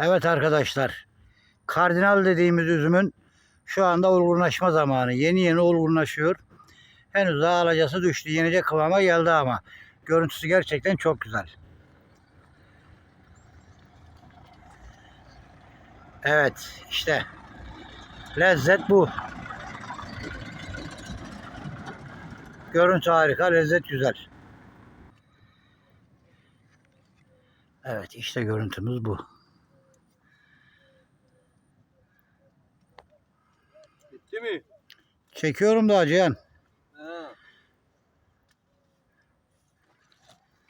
Evet arkadaşlar. Kardinal dediğimiz üzümün şu anda olgunlaşma zamanı. Yeni yeni olgunlaşıyor. Henüz daha alacası düştü. Yenecek kıvama geldi ama. Görüntüsü gerçekten çok güzel. Evet işte. Lezzet bu. Görüntü harika, lezzet güzel. Evet işte görüntümüz bu. Bitti mi? Çekiyorum da Cihan. He.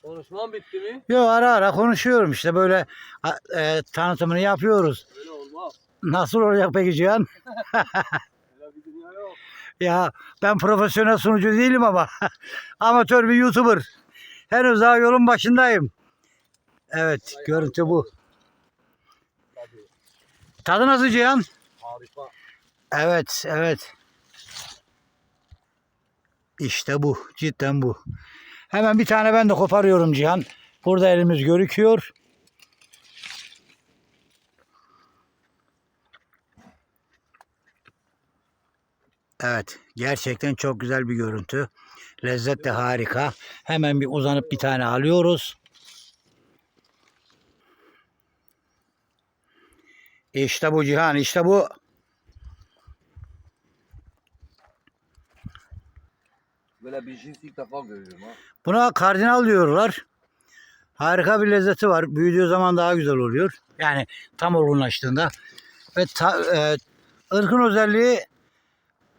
Konuşmam bitti mi? Yo ara ara konuşuyorum işte böyle e, tanıtımını yapıyoruz. Öyle olmaz. Nasıl olacak peki Cihan? Öyle bir dünya yok. Ya ben profesyonel sunucu değilim ama amatör bir YouTuber. Henüz daha yolun başındayım. Evet görüntü bu. Tadı nasıl Cihan? Harika. Evet evet. İşte bu cidden bu. Hemen bir tane ben de koparıyorum Cihan. Burada elimiz görüküyor. Evet, gerçekten çok güzel bir görüntü. Lezzet de harika. Hemen bir uzanıp bir tane alıyoruz. İşte bu Cihan, işte bu. Böyle bir cins ilk defa görüyorum ha. Buna kardinal diyorlar. Harika bir lezzeti var. Büyüdüğü zaman daha güzel oluyor. Yani tam olgunlaştığında. Ve ta, e, ırkın özelliği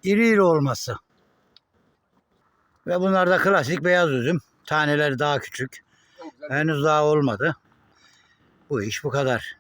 iri iri olması. Ve bunlar da klasik beyaz üzüm. Taneleri daha küçük. Henüz daha olmadı. Bu iş bu kadar.